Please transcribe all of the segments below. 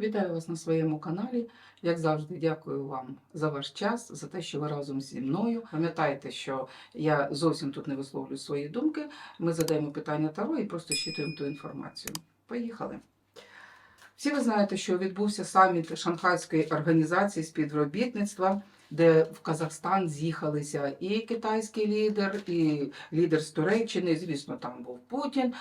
Вітаю вас на своєму каналі. Як завжди, дякую вам за ваш час, за те, що ви разом зі мною. Пам'ятайте, що я зовсім тут не висловлюю свої думки. Ми задаємо питання Таро і просто щитуємо ту інформацію. Поїхали. Всі ви знаєте, що відбувся саміт Шанхайської організації співробітництва, де в Казахстан з'їхалися і китайський лідер, і лідер з Туреччини. Звісно, там був Путін.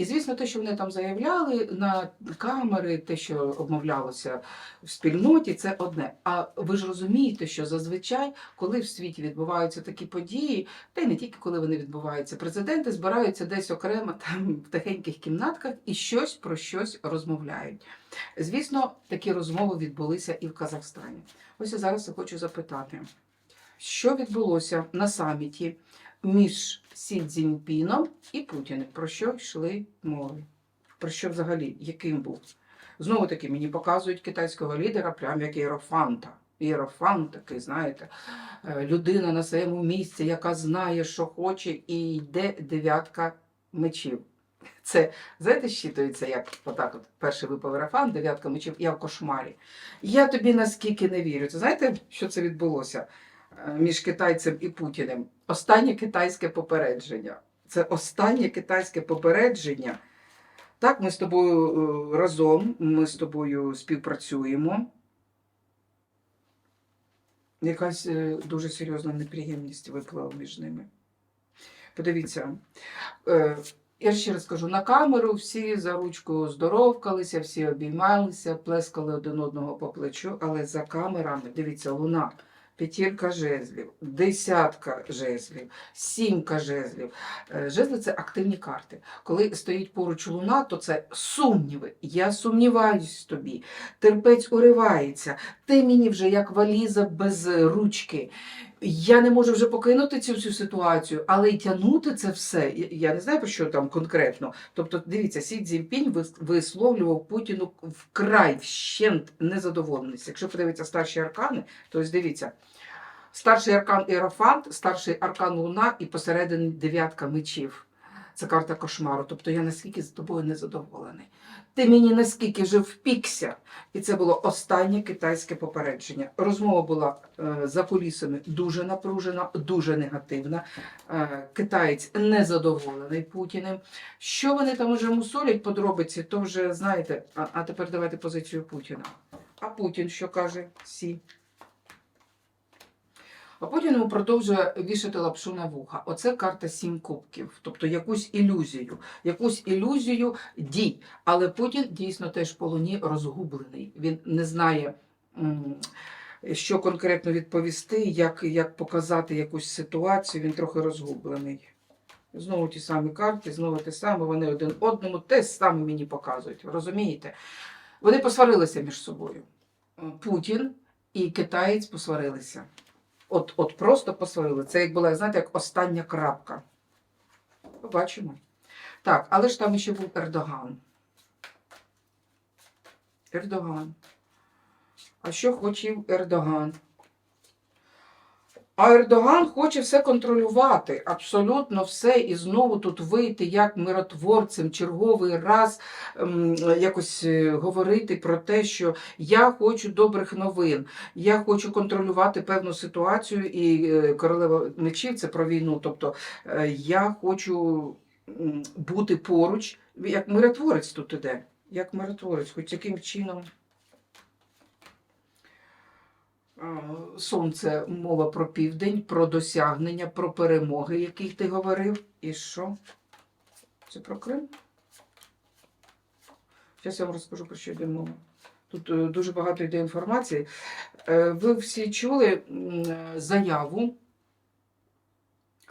І звісно, те, що вони там заявляли на камери, те, що обмовлялося в спільноті, це одне. А ви ж розумієте, що зазвичай, коли в світі відбуваються такі події, та й не тільки коли вони відбуваються, президенти збираються десь окремо там в тихеньких кімнатках і щось про щось розмовляють. Звісно, такі розмови відбулися і в Казахстані. Ось я зараз хочу запитати, що відбулося на саміті між Сі Цзіньпіном і Путіним. Про що йшли мови? Про що взагалі? Яким був? Знову таки мені показують китайського лідера, прям як Єрофанта. Єрофант такий, знаєте, е, людина на своєму місці, яка знає, що хоче, і йде дев'ятка мечів. Це, знаєте, щитується, як отак от перший випав Єрофант, дев'ятка мечів, я в кошмарі. Я тобі наскільки не вірю. Це знаєте, що це відбулося? Між китайцем і Путіним. Останнє китайське попередження. Це останнє китайське попередження. Так, ми з тобою е, разом, ми з тобою співпрацюємо. Якась е, дуже серйозна неприємність виплила між ними. Подивіться, е, я ще раз кажу, на камеру всі за ручку здоровкалися, всі обіймалися, плескали один одного по плечу, але за камерами, дивіться, луна, п'ятірка жезлів, десятка жезлів, сімка жезлів. Е, Жезли це активні карти. Коли стоїть поруч луна, то це сумніви. Я сумніваюсь тобі. Терпець уривається. Ти мені вже як валіза без ручки. Я не можу вже покинути цю всю ситуацію, але й тягнути це все. Я не знаю про що там конкретно. Тобто, дивіться, Сі Цзіньпінь висловлював Путіну вкрай вщент незадоволеність. Якщо подивитися старші аркани, то ось дивіться. Старший аркан Ерофант, старший аркан Луна і посередині дев'ятка мечів. Це карта кошмару. Тобто я наскільки з тобою незадоволений. Ти мені наскільки вже впікся. І це було останнє китайське попередження. Розмова була е, за кулісами дуже напружена, дуже негативна. Е, китаєць незадоволений Путіним. Що вони там уже мусолять подробиці, то вже знаєте. А, а тепер давайте позицію Путіна. А Путін що каже? Сі. А Путін йому продовжує вішати лапшу на вуха. Оце карта сім кубків, тобто якусь ілюзію, якусь ілюзію дій. Але Путін дійсно теж по луні розгублений. Він не знає, що конкретно відповісти, як, як показати якусь ситуацію. Він трохи розгублений. Знову ті самі карти, знову те саме, вони один одному те саме мені показують. Розумієте? Вони посварилися між собою. Путін і китаєць посварилися. От, от просто посварили. Це як була, знаєте, як остання крапка. Побачимо. Так, але ж там ще був Ердоган. Ердоган. А що хотів Ердоган? А Ердоган хоче все контролювати, абсолютно все, і знову тут вийти як миротворцем, черговий раз ем, якось е, говорити про те, що я хочу добрих новин, я хочу контролювати певну ситуацію, і е, королева мечів це про війну. Тобто е, я хочу бути поруч, як миротворець тут іде, як миротворець, хоч яким чином. А, Сонце мова про південь, про досягнення, про перемоги, яких ти говорив. І що? Це про Крим? Зараз я вам розкажу про що йде мова. Тут е, дуже багато йде інформації. Е, Ви всі чули заяву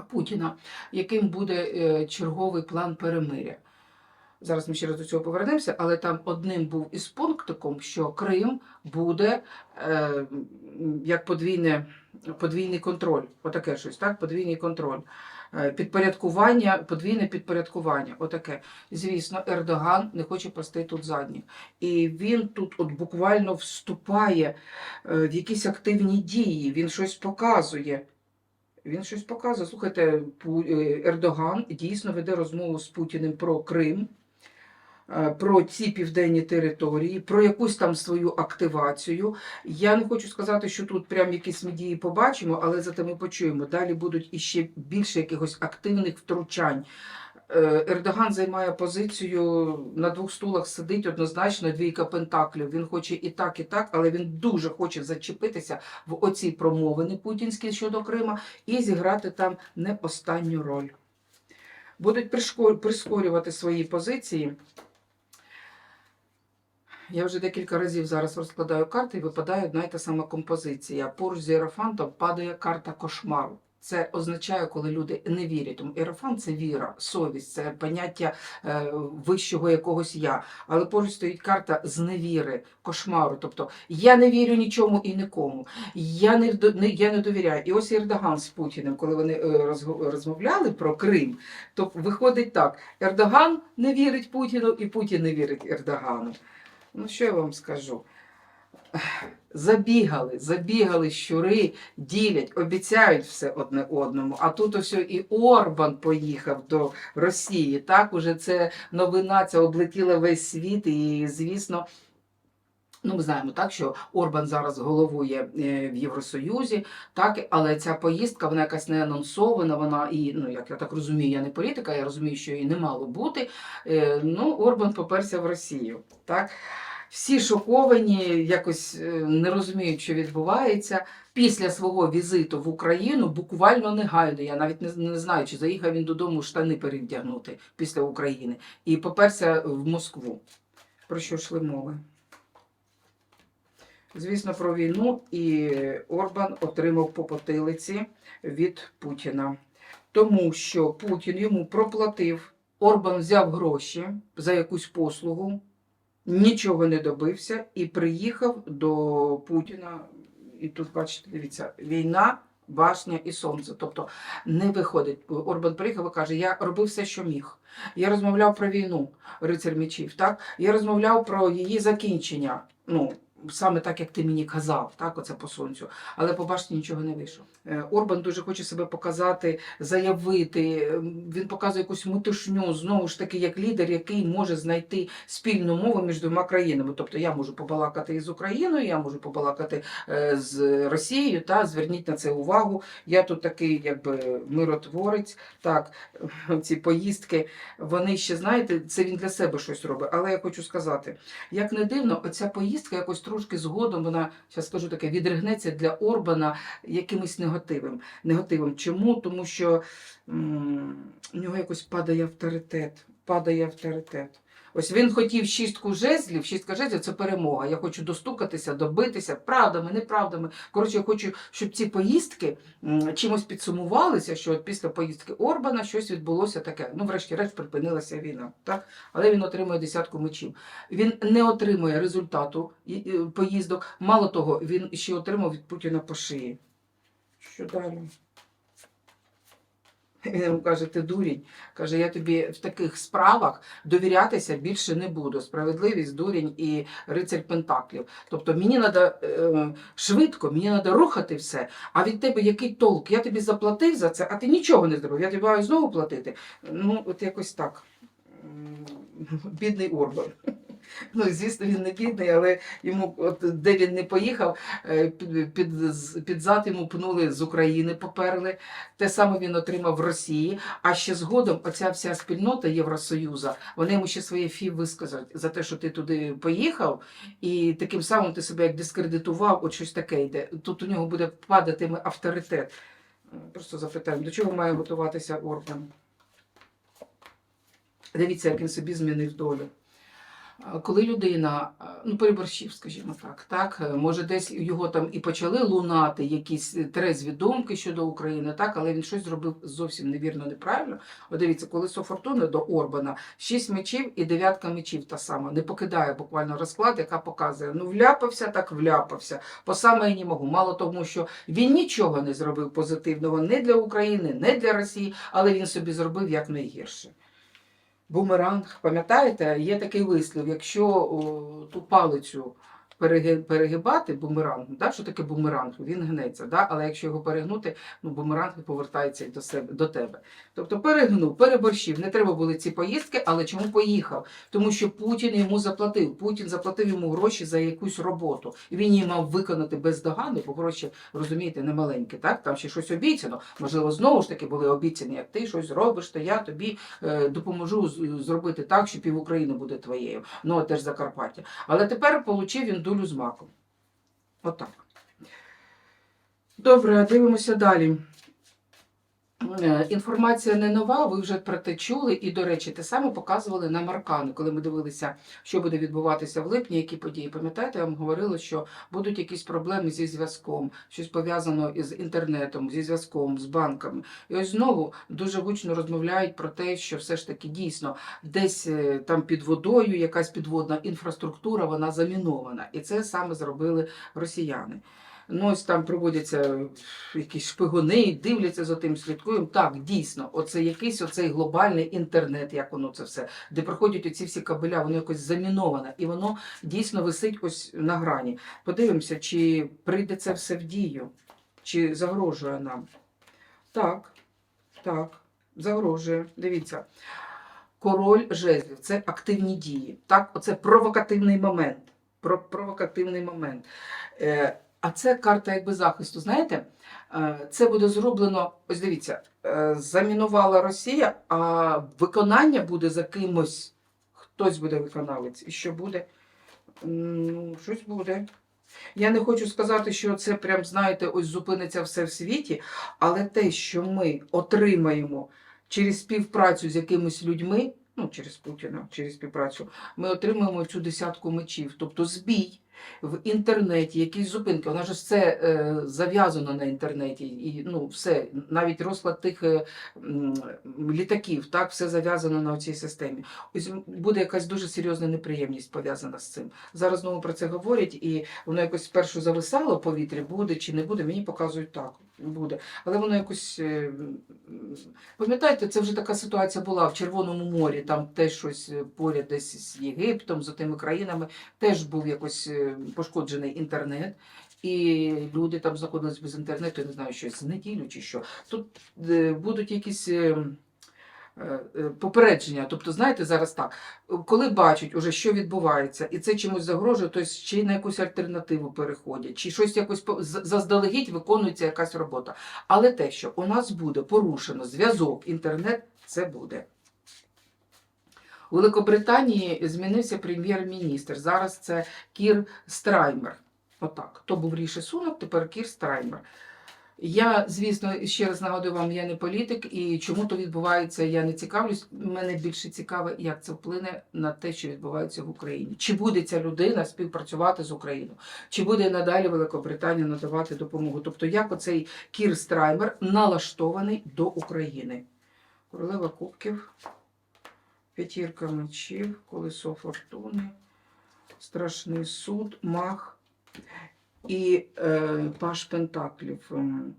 Путіна, яким буде е, черговий план перемиря. Зараз ми ще раз до цього повернемося, але там одним був із пунктиком, що Крим буде е, як подвійне, подвійний контроль. Отаке щось, так? Подвійний контроль. Е, Підпорядкування, подвійне підпорядкування. Отаке. Звісно, Ердоган не хоче пасти тут задніх. І він тут от буквально вступає е, в якісь активні дії, він щось показує. Він щось показує. Слухайте, е, Ердоган дійсно веде розмову з Путіним про Крим. Е, про ці південні території, про якусь там свою активацію. Я не хочу сказати, що тут прям якісь ми дії побачимо, але зате ми почуємо. Далі будуть іще більше якихось активних втручань. Е, Ердоган займає позицію на двох стулах сидить однозначно двійка пентаклів. Він хоче і так, і так, але він дуже хоче зачепитися в оці промовини путінські щодо Крима і зіграти там не останню роль. Будуть прискорювати свої позиції. Я вже декілька разів зараз розкладаю карти і випадає одна й та сама композиція. Поруч з Єрофантом падає карта кошмару. Це означає, коли люди не вірять. Тому Єрофант – це віра, совість, це поняття е, вищого якогось я. Але поруч стоїть карта зневіри, кошмару. Тобто я не вірю нічому і нікому. Я не, не, я не довіряю. І ось Ердоган з Путіним, коли вони е, розмовляли про Крим, то виходить так: Ердоган не вірить Путіну, і Путін не вірить Ердогану. Ну, що я вам скажу? Забігали, забігали щури, ділять, обіцяють все одне одному. А тут ось і Орбан поїхав до Росії. Так, уже це новина ця облетіла весь світ, і звісно. Ну, ми знаємо так, що Орбан зараз головує е, в Євросоюзі, так, але ця поїздка вона якась не анонсована. Вона і ну як я так розумію, я не політика, я розумію, що її не мало бути. Е, Ну, Орбан поперся в Росію. Так. Всі шоковані, якось е, не розуміють, що відбувається. Після свого візиту в Україну буквально негайно. Я навіть не, не знаю, чи заїхав він додому штани перевдягнути після України і поперся в Москву. Про що йшли мови? Звісно, про війну і Орбан отримав по потилиці від Путіна, тому що Путін йому проплатив. Орбан взяв гроші за якусь послугу, нічого не добився і приїхав до Путіна. І тут, бачите, дивіться, війна, башня і сонце. Тобто не виходить. Орбан приїхав і каже: Я робив все, що міг. Я розмовляв про війну, рицар мечів. Так? Я розмовляв про її закінчення. Ну, саме так, як ти мені казав, так, оце по сонцю. Але по башні нічого не вийшло. Е, Орбан дуже хоче себе показати, заявити. Він показує якусь метушню, знову ж таки, як лідер, який може знайти спільну мову між двома країнами. Тобто я можу побалакати із Україною, я можу побалакати е, з Росією. Та зверніть на це увагу. Я тут такий, якби миротворець. Так, ці поїздки, вони ще знаєте, це він для себе щось робить. Але я хочу сказати, як не дивно, оця поїздка якось трошки згодом, вона зараз скажу таке, відригнеться для Орбана якимось негативом. негативом. Чому? Тому що м, у нього якось падає авторитет. Падає авторитет. Ось він хотів шістку жезлів, шістка жезлів це перемога. Я хочу достукатися, добитися правдами, неправдами. Коротше, я хочу, щоб ці поїздки чимось підсумувалися, що от після поїздки Орбана щось відбулося таке. Ну, врешті-решт, припинилася війна. Так? Але він отримує десятку мечів. Він не отримує результату поїздок. Мало того, він ще отримав від Путіна по шиї. Що далі? Він йому каже, ти дурінь. Каже, я тобі в таких справах довірятися більше не буду. Справедливість, дурінь і рицарь Пентаклів. Тобто мені треба е, швидко, мені треба рухати все. А від тебе який толк? Я тобі заплатив за це, а ти нічого не зробив. Я тобі маю знову платити. Ну, от якось так. Бідний Орбан. Ну, звісно, він не бідний, але йому, от де він не поїхав, е, під, під, під зад йому пнули з України, поперли. Те саме він отримав в Росії. А ще згодом оця вся спільнота Євросоюзу, вони йому ще своє фі вискажуть за те, що ти туди поїхав, і таким самим ти себе як дискредитував, от щось таке йде. Тут у нього буде падатиме авторитет. Просто запитаємо, до чого має готуватися Орбан? Дивіться, як він собі змінив долю. Коли людина, ну переборщив, скажімо так, так, е, може десь його там і почали лунати якісь е, трезві думки щодо України, так, але він щось зробив зовсім невірно, неправильно. От дивіться, колесо фортуни до Орбана, шість мечів і дев'ятка мечів та сама, не покидає буквально розклад, яка показує, ну вляпався, так вляпався, по саме і не можу. Мало тому, що він нічого не зробив позитивного не для України, не для Росії, але він собі зробив як найгірше. Бумеранг, пам'ятаєте, є такий вислів, якщо о, ту палицю перегибати бумеранг, да, що таке бумеранг? Він гнеться, да? але якщо його перегнути, ну, бумеранг повертається до, себе, до тебе. Тобто перегнув, переборщив. Не треба були ці поїздки, але чому поїхав? Тому що Путін йому заплатив. Путін заплатив йому гроші за якусь роботу. І він її мав виконати бездоганно, бо гроші, розумієте, не маленькі. Так? Там ще щось обіцяно. Можливо, знову ж таки були обіцяні, як ти щось зробиш, то я тобі е, допоможу зробити так, що пів України буде твоєю. Ну, а теж Закарпаття. Але тепер отримав він долю з маком. Отак. Добре, дивимося далі. Е, Інформація не нова, ви вже про те чули. І, до речі, те саме показували на Маркану, коли ми дивилися, що буде відбуватися в липні, які події. Пам'ятаєте, я вам говорила, що будуть якісь проблеми зі зв'язком, щось пов'язано із інтернетом, зі зв'язком, з банками. І ось знову дуже гучно розмовляють про те, що все ж таки дійсно десь е, там під водою якась підводна інфраструктура, вона замінована. І це саме зробили росіяни. Ну, ось там проводяться якісь шпигуни, дивляться за тим, слідкуємо. Так, дійсно, оце якийсь оцей глобальний інтернет, як воно це все, де проходять оці всі кабеля, воно якось заміноване, і воно дійсно висить ось на грані. Подивимося, чи прийде це все в дію, чи загрожує нам. Так, так, загрожує. Дивіться. Король жезлів це активні дії. Так, оце провокативний момент. Про провокативний момент. Е, а це карта якби захисту. Знаєте, е, це буде зроблено. Ось дивіться, е, замінувала Росія, а виконання буде за кимось. Хтось буде виконавець. І що буде? Ну, щось буде. Я не хочу сказати, що це прям, знаєте, ось зупиниться все в світі, але те, що ми отримаємо через співпрацю з якимись людьми, ну, через Путіна, через співпрацю, ми отримуємо цю десятку мечів, тобто збій в інтернеті, якісь зупинки. Вона ж все е, зав'язано на інтернеті, і ну, все, навіть розклад тих е, літаків, так, все зав'язано на цій системі. Ось буде якась дуже серйозна неприємність пов'язана з цим. Зараз знову про це говорять, і воно якось спершу зависало в повітрі, буде чи не буде. Мені показують так, буде. Але воно якось. е, Пам'ятаєте, це вже така ситуація була в Червоному морі, там теж щось е, поряд десь з Єгиптом, з тими країнами, теж був якось е, пошкоджений інтернет. І люди там знаходились без інтернету, я не знаю, щось з неділю чи що. Тут будуть якісь попередження. Тобто, знаєте, зараз так, коли бачать уже, що відбувається, і це чимось загрожує, то чи на якусь альтернативу переходять, чи щось якось заздалегідь виконується якась робота. Але те, що у нас буде порушено зв'язок, інтернет, це буде. У Великобританії змінився прем'єр-міністр. Зараз це Кір Страймер. Отак. То був Ріші Сунок, тепер Кір Страймер. Я, звісно, ще раз нагадую вам, я не політик, і чому то відбувається, я не цікавлюсь. Мене більше цікаве, як це вплине на те, що відбувається в Україні. Чи буде ця людина співпрацювати з Україною? Чи буде надалі Великобританія надавати допомогу? Тобто, як оцей Кір Страймер налаштований до України? Королева Кубків, п'ятірка мечів, колесо фортуни, страшний суд, мах і е, паш Пентаклів. Ем,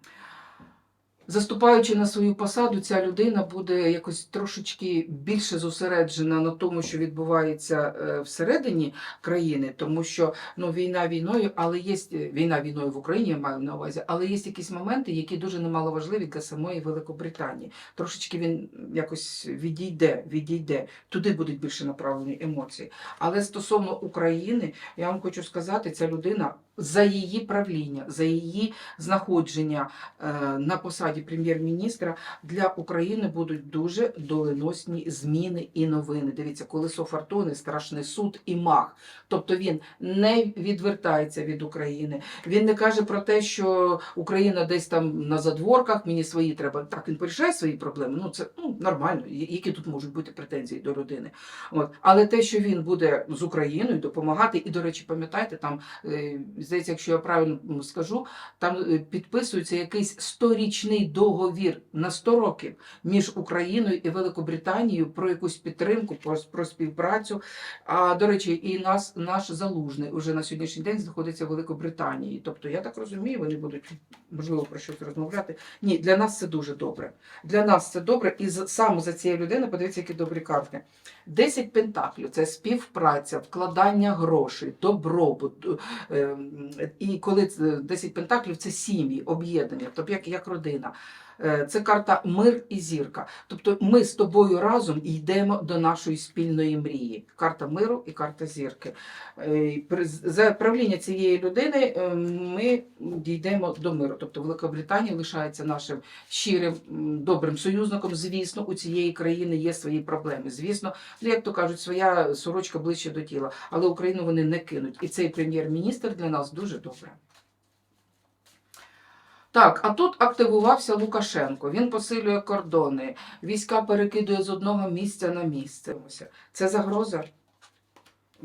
Заступаючи на свою посаду, ця людина буде якось трошечки більше зосереджена на тому, що відбувається е, всередині країни, тому що ну, війна війною, але є війна війною в Україні, я маю на увазі, але є якісь моменти, які дуже немаловажливі для самої Великобританії. Трошечки він якось відійде, відійде. Туди будуть більше направлені емоції. Але стосовно України, я вам хочу сказати, ця людина за її правління, за її знаходження е, на посаді прем'єр-міністра для України будуть дуже доленосні зміни і новини. Дивіться, колесо фортуни, страшний суд і мах. Тобто він не відвертається від України. Він не каже про те, що Україна десь там на задворках, мені свої треба. Так він порішає свої проблеми. Ну це ну нормально. Які тут можуть бути претензії до людини? От але те, що він буде з Україною допомагати, і до речі, пам'ятаєте, там е, здається, якщо я правильно скажу, там е, підписується якийсь сторічний договір на 100 років між Україною і Великобританією про якусь підтримку, про, про співпрацю. А до речі, і нас наш залужний уже на сьогоднішній день знаходиться в Великобританії. Тобто, я так розумію, вони будуть можливо про щось розмовляти. Ні, для нас це дуже добре. Для нас це добре, і саме за цією людиною, подивіться, які добрі карти. Десять пентаклів це співпраця, вкладання грошей, добробут. І коли 10 пентаклів це сім'ї, об'єднання, тобто як, як родина. Е, Це карта мир і зірка. Тобто ми з тобою разом йдемо до нашої спільної мрії. Карта миру і карта зірки. Е, За правління цієї людини е, ми дійдемо до миру. Тобто Великобританія лишається нашим щирим добрим союзником. Звісно, у цієї країни є свої проблеми. Звісно, ну як то кажуть, своя сорочка ближче до тіла, але Україну вони не кинуть. І цей прем'єр-міністр для нас дуже добре. Так, а тут активувався Лукашенко. Він посилює кордони, війська перекидує з одного місця на місце. Це загроза.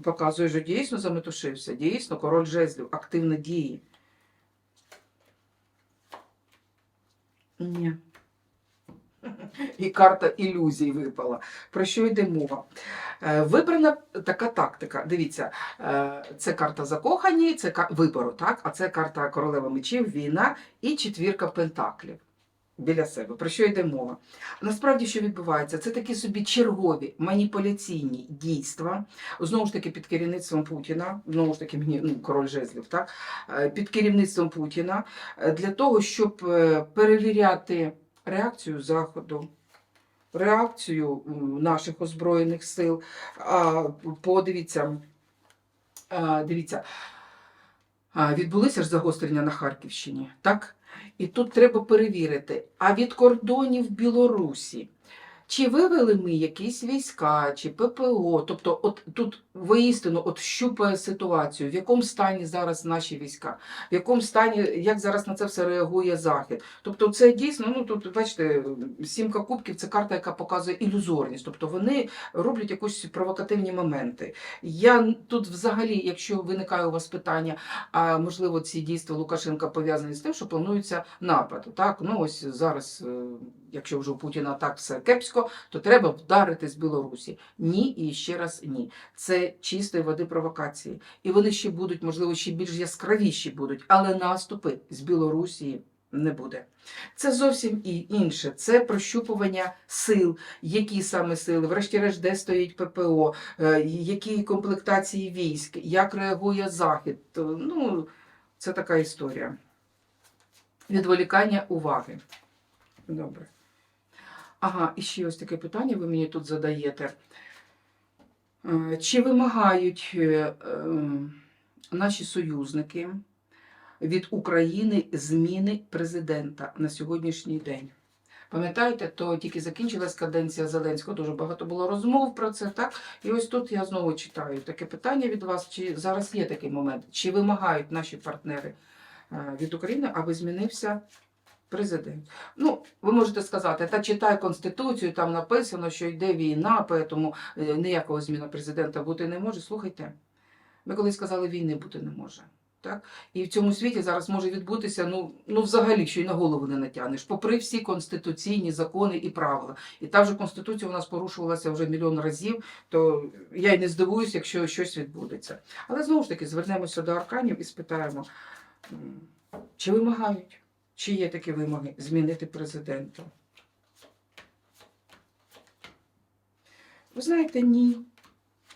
Показує, що дійсно заметушився. Дійсно, король жезлів активно діє. Ні. І карта ілюзій випала. Про що йде мова? Е, Вибрана така тактика. Дивіться, е, це карта закохані, це вибору, так? а це карта королева мечів, війна і четвірка пентаклів біля себе. Про що йде мова? Насправді, що відбувається? Це такі собі чергові маніпуляційні дійства, знову ж таки, під керівництвом Путіна, знову ж таки, мені ну, король жезлів, так? Е, під керівництвом Путіна, для того, щоб перевіряти реакцію Заходу. Реакцію наших озброєних сил. Подивіться, дивіться, відбулися ж загострення на Харківщині, так? І тут треба перевірити, а від кордонів Білорусі. Чи вивели ми якісь війська, чи ППО? Тобто, от тут воістину от щупає ситуацію, в якому стані зараз наші війська, в якому стані, як зараз на це все реагує Захід. Тобто, це дійсно, ну тут бачите, сімка кубків це карта, яка показує ілюзорність. Тобто вони роблять якісь провокативні моменти. Я тут взагалі, якщо виникає у вас питання, а можливо ці дійства Лукашенка пов'язані з тим, що планується напад. Так, ну ось зараз, е, якщо вже у Путіна так все кепсько, то треба вдарити з Білорусі. Ні, і ще раз ні. Це чистої води провокації. І вони ще будуть, можливо, ще більш яскравіші будуть, але наступи з Білорусі не буде. Це зовсім і інше. Це прощупування сил, які саме сили, врешті-решт, де стоїть ППО, е, які комплектації військ, як реагує Захід. Ну, це така історія. Відволікання уваги. Добре. Ага, і ще ось таке питання ви мені тут задаєте. Е, Чи вимагають е, е, наші союзники від України зміни президента на сьогоднішній день? Пам'ятаєте, то тільки закінчилась каденція Зеленського, дуже багато було розмов про це, так? І ось тут я знову читаю таке питання від вас: чи зараз є такий момент, чи вимагають наші партнери е, від України, аби змінився президент? Ну, ви можете сказати, та читай Конституцію, там написано, що йде війна, тому е, ніякого зміна президента бути не може. Слухайте, ми колись сказали, війни бути не може. Так? І в цьому світі зараз може відбутися, ну, ну взагалі, що й на голову не натягнеш, попри всі конституційні закони і правила. І та вже конституція у нас порушувалася вже мільйон разів, то я й не здивуюсь, якщо щось відбудеться. Але знову ж таки звернемося до арканів і спитаємо, чи вимагають, чи є такі вимоги змінити президента. Ви знаєте, ні.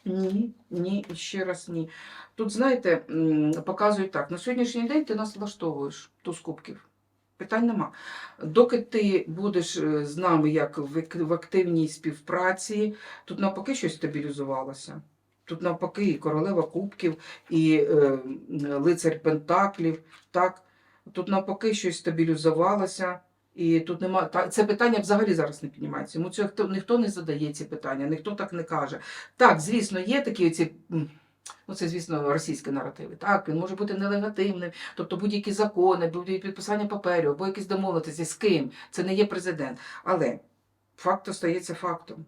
Ні, ні, і ще раз ні. Тут, знаєте, показують так: на сьогоднішній день ти нас влаштовуєш туз кубків. Питань нема. Доки ти будеш е, з нами як в активній співпраці, тут навпаки щось стабілізувалося. Тут навпаки і королева кубків, і е, лицар пентаклів. Так? Тут навпаки щось стабілізувалося. І тут нема та це питання взагалі зараз не піднімається. Йому хто ніхто не задає ці питання, ніхто так не каже. Так, звісно, є такі оці, ну це, звісно, російські наративи. Так, він може бути нелегативним, тобто будь-які закони, будь-які підписання паперів, або якісь домовленості з ким. Це не є президент. Але факт остається фактом.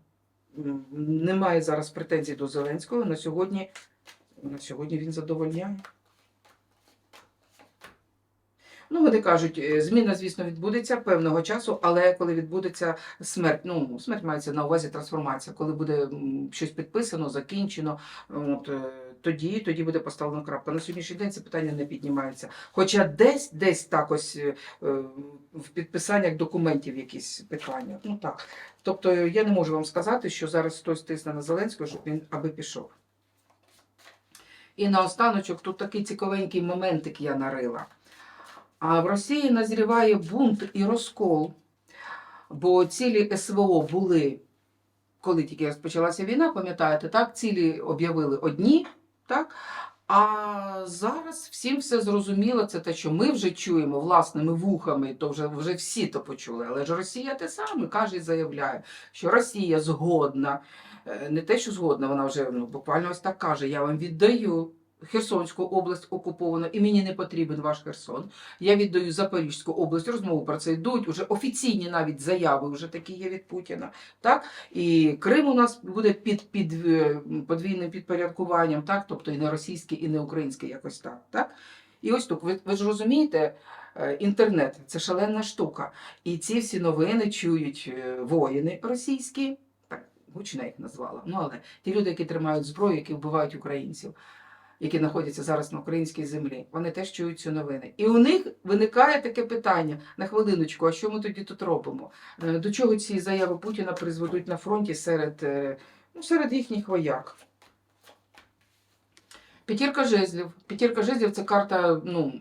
Немає зараз претензій до Зеленського. На сьогодні, на сьогодні він задовольняє. Ну, вони кажуть, е, зміна, звісно, відбудеться певного часу, але коли відбудеться смерть, ну смерть мається на увазі трансформація, коли буде щось підписано, закінчено, от е, тоді, тоді буде поставлена крапка. На сьогоднішній день це питання не піднімається. Хоча десь, десь так ось е, в підписаннях документів якісь питання. Ну так. Тобто я не можу вам сказати, що зараз хтось тисне на Зеленського, щоб він аби пішов. І наостаночок тут такий цікавенький моментик я нарила. А в Росії назріває бунт і розкол, бо цілі СВО були, коли тільки розпочалася війна, пам'ятаєте, так, цілі об'явили одні, так? А зараз всім все зрозуміло, це те, що ми вже чуємо власними вухами, то вже, вже всі то почули. Але ж Росія те саме каже і заявляє, що Росія згодна, е, не те, що згодна, вона вже ну, буквально ось так каже: я вам віддаю. Херсонську область окуповано, і мені не потрібен ваш Херсон. Я віддаю Запорізьку область. Розмови про це йдуть. Уже офіційні навіть заяви вже такі є від Путіна. Так і Крим у нас буде під, під е, подвійним підпорядкуванням, так, тобто і не російський, і не український, якось так. так? І ось тут ви, ви ж розумієте, е, інтернет це шалена штука. І ці всі новини чують е, воїни російські, так гучно їх назвала. Ну але ті люди, які тримають зброю, які вбивають українців які знаходяться зараз на українській землі, вони теж чують цю новини. І у них виникає таке питання на хвилиночку: а що ми тоді тут робимо? Е, До чого ці заяви Путіна призведуть на фронті серед, е, ну, серед їхніх вояк? П'ятірка жезлів. П'ятірка жезлів це карта ну,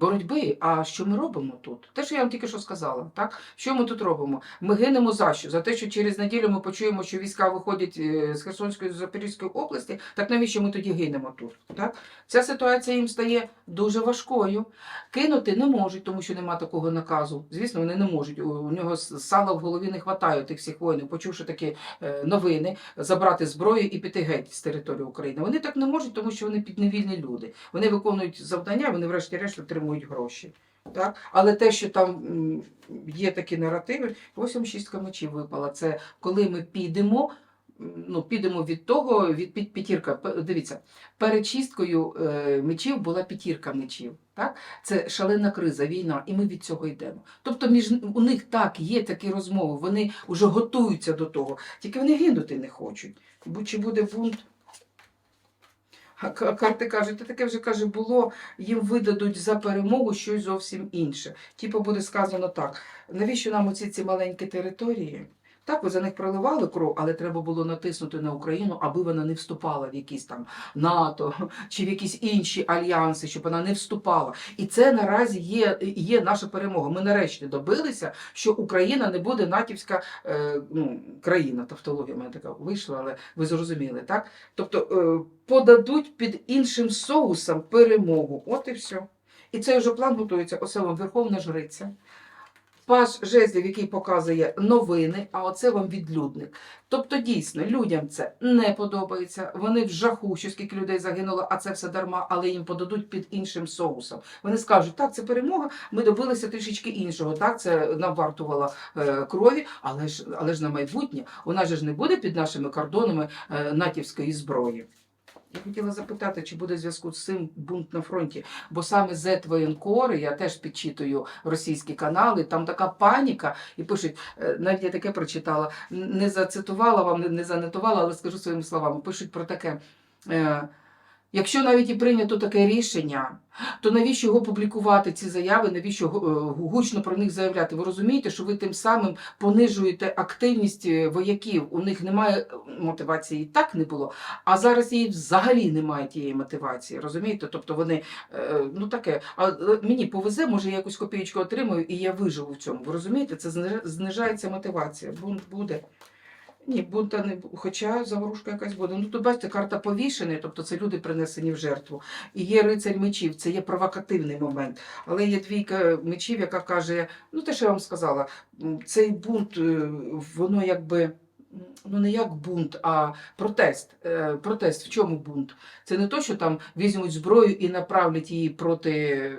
боротьби. А що ми робимо тут? Те, що я вам тільки що сказала. Так? Що ми тут робимо? Ми гинемо за що? За те, що через неділю ми почуємо, що війська виходять е, з Херсонської Запорізької області. Так навіщо ми тоді гинемо тут? Так? Ця ситуація їм стає дуже важкою. Кинути не можуть, тому що нема такого наказу. Звісно, вони не можуть. У нього сала в голові не вистачає тих всіх воїнів, почувши такі е, новини, забрати зброю і піти геть з території України. Вони так не можуть, тому що вони підневільні люди. Вони виконують завдання, вони врешті-решт отримують гроші. Так? Але те, що там є такі наративи, ось шістка мечів випала. Це коли ми підемо. Ну, підемо від того, від під п'ятірка. Дивіться, перед чисткою е, мечів була п'ятірка мечів. Так? Це шалена криза, війна, і ми від цього йдемо. Тобто між у них так є такі розмови, вони вже готуються до того, тільки вони гинути не хочуть. Чи буде бунт? Карти кажуть, та таке вже каже, було, їм видадуть за перемогу щось зовсім інше. Типу буде сказано так: навіщо нам оці ці маленькі території? Так, ви за них проливали кров, але треба було натиснути на Україну, аби вона не вступала в якісь там НАТО чи в якісь інші альянси, щоб вона не вступала. І це наразі є, є наша перемога. Ми нарешті добилися, що Україна не буде натівська е, ну, країна. Тавтологія в мене така вийшла, але ви зрозуміли, так? Тобто е, подадуть під іншим соусом перемогу. От і все. І цей вже план готується. Оце вам Верховна Жриця. Паш жезлів, який показує новини, а оце вам відлюдник. Тобто, дійсно, людям це не подобається. Вони в жаху, що скільки людей загинуло, а це все дарма, але їм подадуть під іншим соусом. Вони скажуть, так, це перемога, ми добилися трішечки іншого. Так, це нам вартувало е, крові, але ж, але ж на майбутнє же ж не буде під нашими кордонами е, натівської зброї. Я хотіла запитати, чи буде зв'язку з цим бунт на фронті, бо саме Z воєнкори, я теж підчитую російські канали, там така паніка, і пишуть, е, навіть я таке прочитала, не зацитувала вам, не- занотувала, але скажу своїми словами. Пишуть про таке. Якщо навіть і прийнято таке рішення, то навіщо його публікувати, ці заяви, навіщо е, гучно про них заявляти? Ви розумієте, що ви тим самим понижуєте активність е, вояків. У них немає е, мотивації, і так не було. А зараз її взагалі немає тієї мотивації. Розумієте? Тобто вони ну таке. А мені повезе, може я якусь копійку отримаю, і я виживу в цьому. Ви розумієте? Це знижається мотивація. Буде. Ні, бунта не хоча заворушка якась буде. Ну тут бачите, карта повішений, тобто це люди принесені в жертву. І є рицарь мечів, це є провокативний момент. Але є двійка мечів, яка каже: ну те, що я вам сказала, цей бунт, е, воно якби. Ну, не як бунт, а протест. Е, Протест в чому бунт? Це не то, що там візьмуть зброю і направлять її проти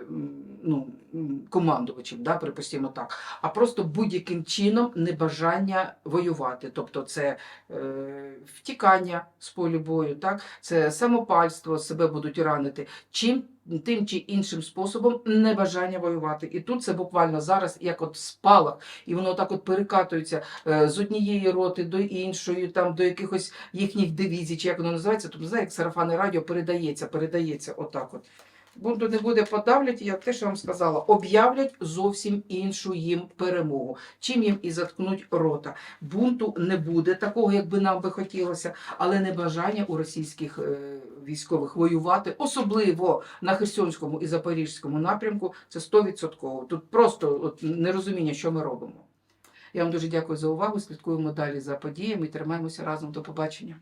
ну, м, командувачів, да, припустимо так, а просто будь-яким чином небажання воювати. Тобто це е, втікання з полю бою, так, це самопальство, себе будуть ранити. Чим тим чи іншим способом небажання воювати. І тут це буквально зараз як от спалах, і воно так от перекатується е, з однієї роти до іншої, там до якихось їхніх дивізій, чи як воно називається, тобто знаєте, як сарафанне радіо передається, передається отак от. Бунту не буде подавлять, я те, що вам сказала, об'являть зовсім іншу їм перемогу. Чим їм і заткнуть рота. Бунту не буде такого, як би нам би хотілося, але небажання у російських е, військових воювати, особливо на Херсонському і Запорізькому напрямку, це 100%. Тут просто от, нерозуміння, що ми робимо. Я вам дуже дякую за увагу. Слідкуємо далі за подіями і тримаємося разом. До побачення.